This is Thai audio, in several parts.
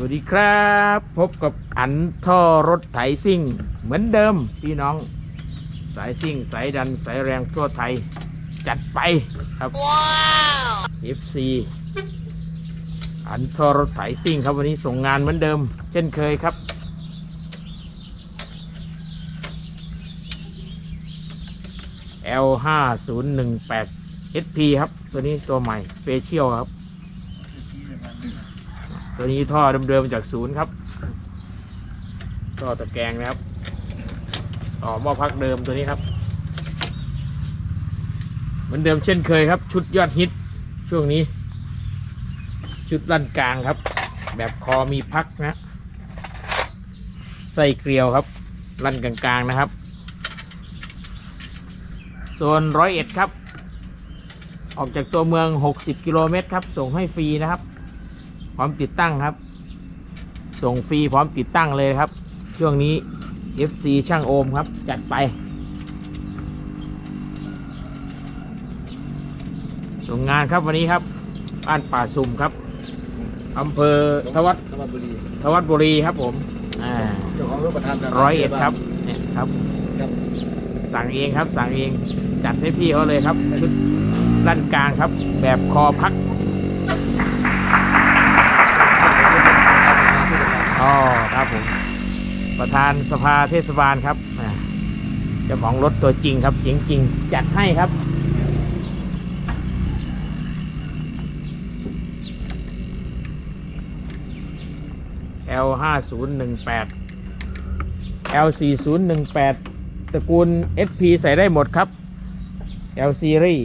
วัสดีครับ พบกับอันท่อรถไถซิ่ง เหมือนเดิมพี่น้อง สายซิ่ง สายดันสายแรงทั่วไทย จัดไปครับ FC อันท่อรถไถซิ่งครับวันนี้ส่งงานเหมือนเดิม เช่นเคยครับ L 5 0 1 8 SP ครับ ตัวนี้ตัวใหม่ สเปเชียลครับ ตัวนี้ท่อเดิมๆจากศูนย์ครับท่อตะแกรงนะครับต่อหม้อพักเดิมตัวนี้ครับ เหมือนเดิมเช่นเคยครับ ชุดยอดฮิตช่วงนี้ ชุดลั่นกลางครับ แบบคอมีพักนะใส่เกลียวครับ ลั่นกลางๆนะครับโซนร้อยเอ็ดครับ ออกจากตัวเมือง 60 กิโลเมตรครับ ส่งให้ฟรีนะครับ พร้อมติดตั้งครับ ส่งฟรีพร้อมติดตั้งเลยครับ ช่วงนี้ FC ช่างโอมครับ จัดไป ส่งงานครับวันนี้ครับบ้านป่าซุ่มครับอำเภอทวัดสวัสดีทวัดบุรีครับผมอ่าเจ้าของรถประธานร้อยเอ็ดครับเนี่ยครับครับสั่งเองครับสั่งเองจัดให้พี่เขาเลยครับชุดด้านกลางครับ แบบคอพัก ประธานสภาเทศบาลครับเจ้าของรถตัวจริงครับจริงๆจัดให้ครับ L 5 0 1 8 L 4 0 1 8ตระกูล SP ใส่ได้หมดครับ L series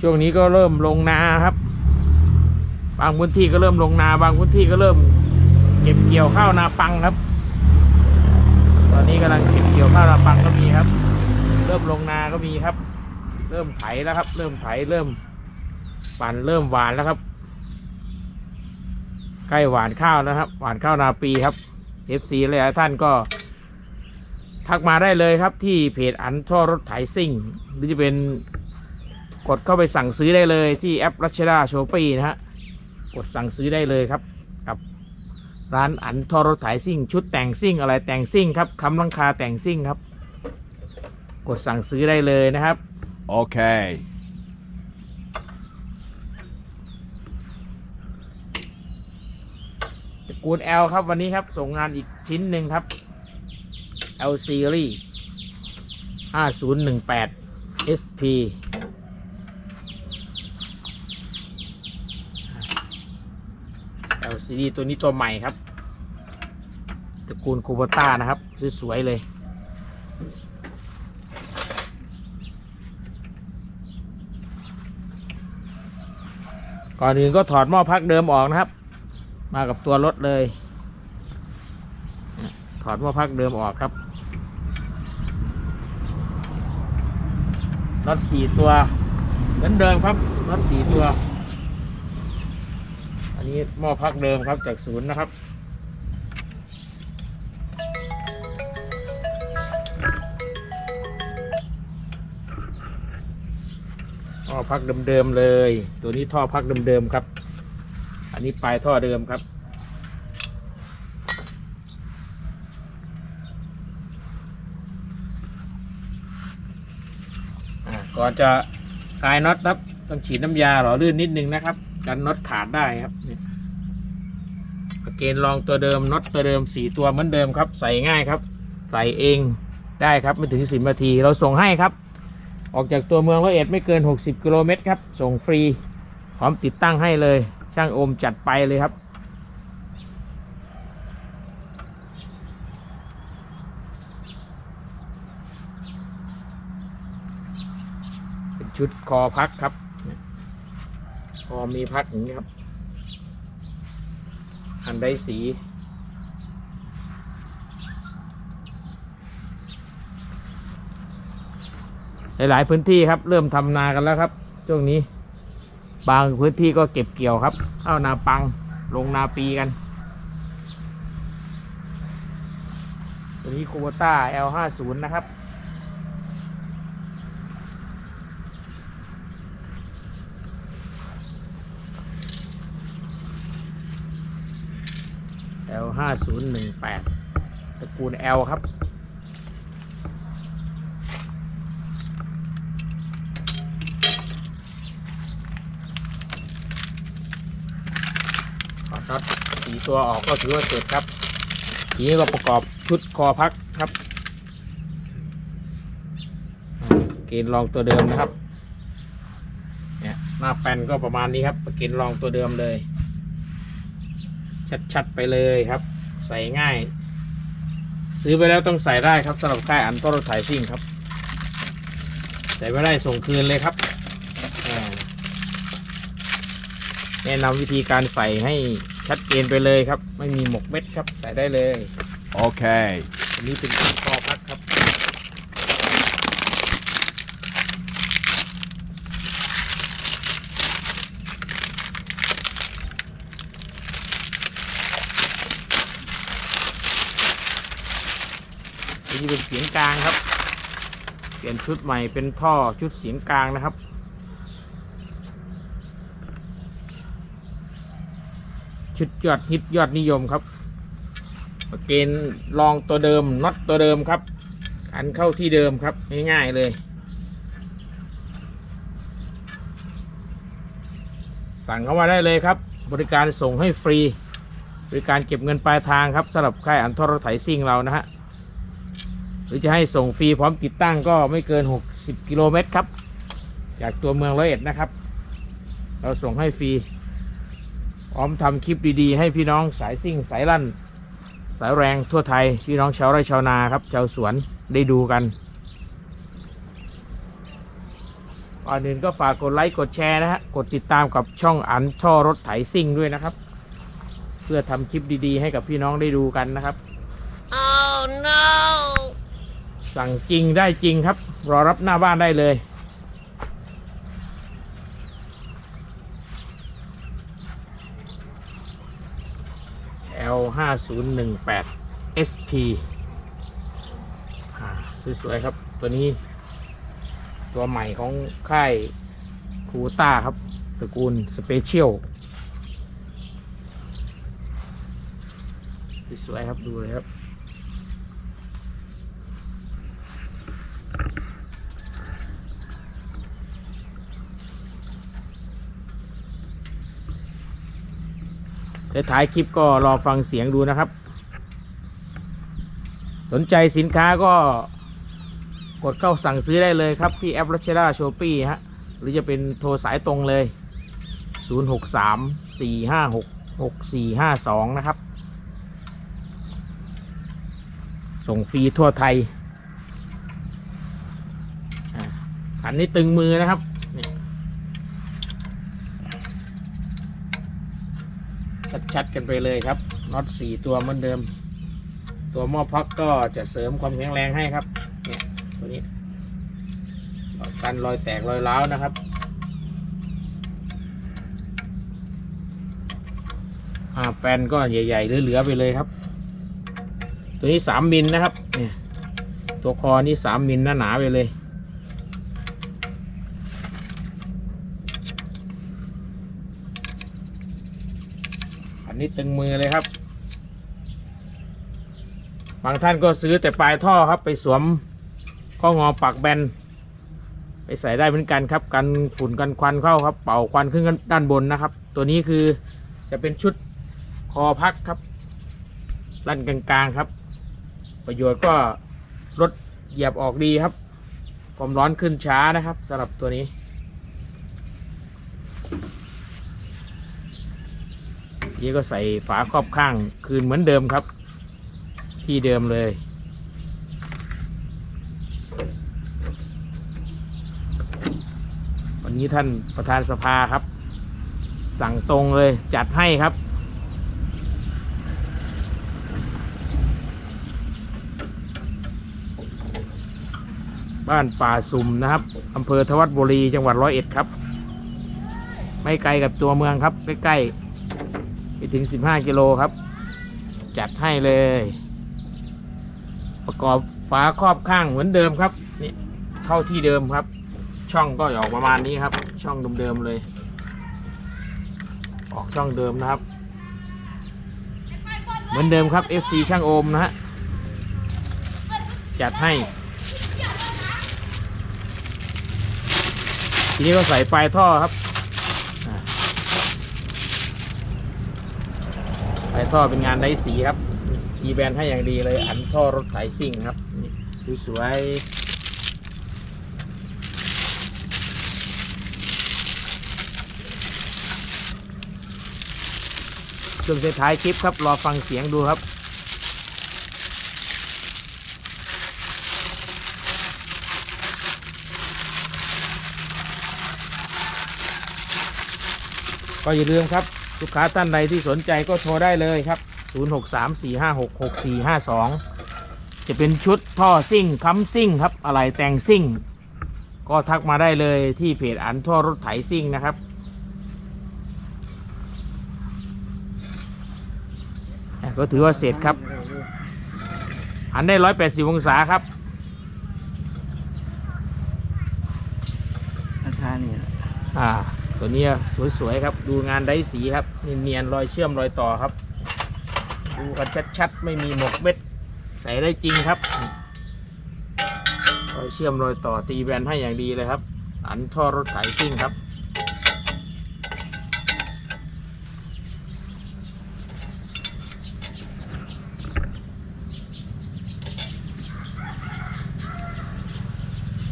ช่วงนี้ก็เริ่มลงนาครับ บางพื้นที่ก็เริ่มลงนา บางพื้นที่ก็เริ่ม เก็บเกี่ยวข้าวนาปังครับ ตอนนี้กำลังเก็บเกี่ยวข้าวนาปังก็มีครับ เริ่มลงนาก็มีครับ เริ่มไถแล้วครับ เริ่มไถเริ่มปั่นเริ่มหวานแล้วครับใกล้หวานข้าวนะครับ หวานข้าวนาปีครับ FC หลายท่านก็ ทักมาได้เลยครับที่เพจอันท่อรถไถซิ่งหรือจะเป็น กดเข้าไปสั่งซื้อได้เลยที่แอปรัชดาโชปีนะฮะกดสั่งซื้อได้เลยครับกับร้านอันท่อรถไถซิ่ง ชุดแต่งซิ่งอะไรแต่งซิ่งครับคำลังคาแต่งซิ่งครับ กดสั่งซื้อได้เลยนะครับ Okay. ตระกูล L ครับวันนี้ครับ ส่งงานอีกชิ้นหนึ่งครับ L series 5018 SP L series ตัวนี้ตัวใหม่ครับตระกูลคูบต้านะครับ สวยๆเลย ก่อนอื่นก็ถอดหม้อพักเดิมออกนะครับ มากับตัวรถเลย ถอดหม้อพักเดิมออกครับรถสี่ตัว เหมือนเดิมครับรถสี่ตัว นี้หม้อพักเดิมครับจากศูนย์นะครับ ท่อพักเดิมๆเลย ตัวนี้ท่อพักเดิมๆครับ อันนี้ปลายท่อเดิมครับก่อนจะคลายน็อตครับ ต้องฉีดน้ำยาหล่อลื่นนิดนึงนะครับ กันน็อตขาดได้ครับ เกณฑ์รองตัวเดิมน็อตตัวเดิมสี่ตัวเหมือนเดิมครับ ใส่ง่ายครับ ใส่เองได้ครับไม่ถึงสิบนาทีเราส่งให้ครับ ออกจากตัวเมืองร้อยเอ็ดไม่เกิน 60กิโลเมตรครับ ส่งฟรีพร้อมติดตั้งให้เลย ช่างโอมจัดไปเลยครับเป็นชุดคอพักครับ คอมีพักอย่างนี้ครับ อันได้สี หลาย ๆ พื้นที่ครับ เริ่มทำนากันแล้วครับ ช่วงนี้ บางพื้นที่ก็เก็บเกี่ยวครับเข้านาปังลงนาปีกันตัวนี้คูโบต้า L50 นะครับ L ห้าศูนย์หนึ่งแปดตระกูล L ครับ ถอดน็อตสีตัวออกก็ถือว่าเสร็จครับ ทีนี้ก็ประกอบชุดคอพักครับเกณฑ์รองตัวเดิมนะครับ เนี่ยหน้าแปนก็ประมาณนี้ครับเกณฑ์รองตัวเดิมเลย ชัดๆไปเลยครับ ใส่ง่าย ซื้อไปแล้วต้องใส่ได้ครับสำหรับค่ายอันโตรถไถซิ่งครับ ใส่ไม่ได้ส่งคืนเลยครับอ่าแนะนำวิธีการใส่ให้ชัดเจนไปเลยครับ ไม่มีหมกเม็ดครับ ใส่ได้เลย Okay. อันนี้เป็นคอพักครับ นี่ เสียงกลางครับ เปลี่ยนชุดใหม่เป็นท่อชุดเสียงกลางนะครับ ชุดยอดฮิตยอดนิยมครับเกณฑ์ลองตัวเดิมน็อตตัวเดิมครับ อันเข้าที่เดิมครับง่ายๆเลยสั่งเข้ามาได้เลยครับ บริการส่งให้ฟรี บริการเก็บเงินปลายทางครับสำหรับค่ายอันทรถไถซิ่งเรานะฮะ หรือจะให้ส่งฟรีพร้อมติดตั้งก็ไม่เกิน 60 กิโลเมตรครับ จากตัวเมืองร้อยเอ็ดนะครับ เราส่งให้ฟรีพร้อมทำคลิปดีๆ ให้พี่น้องสายซิ่งสายลั่น สายแรงทั่วไทย พี่น้องชาวไร่ชาวนาครับ ชาวสวนได้ดูกันก่อนอื่นก็ฝากกดไลค์กดแชร์นะฮะ กดติดตามกับช่องอันช่อรถไถซิ่งด้วยนะครับ เพื่อทำคลิปดีๆ ให้กับพี่น้องได้ดูกันนะครับ สั่งจริงได้จริงครับ รอรับหน้าบ้านได้เลย L 5 0 1 8 SP อ่าสวย ๆ ครับ ตัวนี้ ตัวใหม่ของค่ายคูต้าครับตระกูลสเปเชียลสวย ๆ ครับ ดูเลยครับ ท้ายคลิปก็รอฟังเสียงดูนะครับ สนใจสินค้าก็กดเข้าสั่งซื้อได้เลยครับที่แอปรัชดาโชปี้ฮะ หรือจะเป็นโทรสายตรงเลย 063 456 6452 นะครับ ส่งฟรีทั่วไทยขันนี้ตึงมือนะครับ ชัดกันไปเลยครับน็อตสี่ตัวเหมือนเดิม ตัวหม้อพักก็จะเสริมความแข็งแรงให้ครับเนี่ยตัวนี้กันรอยแตกรอยร้าวนะครับแปนก็ใหญ่ๆเหลือๆไปเลยครับ ตัวนี้สามมิลนะครับเนี่ยตัวคอนี่สามมิลหนาๆไปเลย นี้ตึงมือเลยครับ บางท่านก็ซื้อแต่ปลายท่อครับ ไปสวมข้องอปักแบน ไปใส่ได้เหมือนกันครับ กันฝุ่นกันควันเข้าครับ เป่าควันขึ้นด้านบนนะครับ ตัวนี้คือจะเป็นชุดคอพักครับลั่นกลางๆครับ ประโยชน์ก็ลดเหยียบออกดีครับความร้อนขึ้นช้านะครับสำหรับตัวนี้ นี่ก็ใส่ฝาครอบข้างคืนเหมือนเดิมครับ ที่เดิมเลย วันนี้ท่านประธานสภาครับ สั่งตรงเลยจัดให้ครับบ้านป่าสุ่มนะครับอำเภอทวัดบุรี จังหวัดร้อยเอ็ดครับ ไม่ไกลกับตัวเมืองครับ ใกล้ๆ ถึง 15 กิโลครับ จัดให้เลย ประกอบฝาครอบข้างเหมือนเดิมครับนี่เข้าที่เดิมครับ ช่องก็ออกประมาณนี้ครับ ช่องเดิมๆเลย ออกช่องเดิมนะครับ เหมือนเดิมครับ FC ช่างโอมนะฮะจัดให้ทีนี้ก็ใส่ปลายท่อครับอ่าปลายท่อเป็นงานได้สีครับอีแบนให้อย่างดีเลยอันท่อรถไถซิ่งครับสวยๆช่วงท้ายคลิปครับ รอฟังเสียงดูครับก็อย่าลืมครับ ลูกค้าท่านใดที่สนใจก็โทรได้เลยครับ 0634566452 จะเป็นชุดท่อซิ่งคัมซิ่งครับ อะไรแต่งซิ่ง ก็ทักมาได้เลยที่เพจอันท่อรถไถซิ่งนะครับอะก็ถือว่าเสร็จครับ หันได้ 180 องศาครับราคานี่แหละอ่า ตัวนี้สวยๆครับ ดูงานได้สีครับเนียนๆรอยเชื่อมรอยต่อครับ ดูกันชัดๆ ไม่มีหมกเม็ด ใส่ได้จริงครับ รอยเชื่อมรอยต่อตีแบนให้อย่างดีเลยครับ อันท่อรถไถซิ่งครับ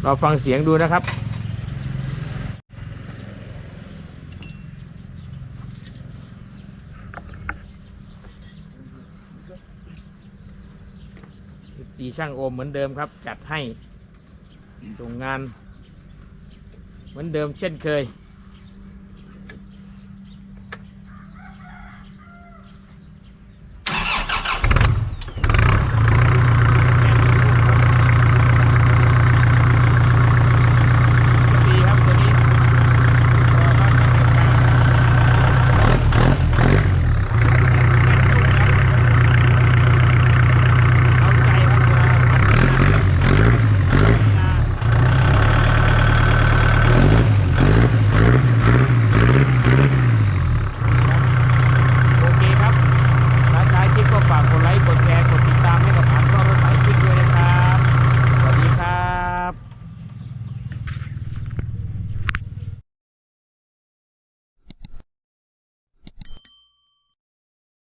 เราฟังเสียงดูนะครับ สี ช่างโอมเหมือนเดิมครับ จัดให้ส่งงาน เหมือนเดิมเช่นเคย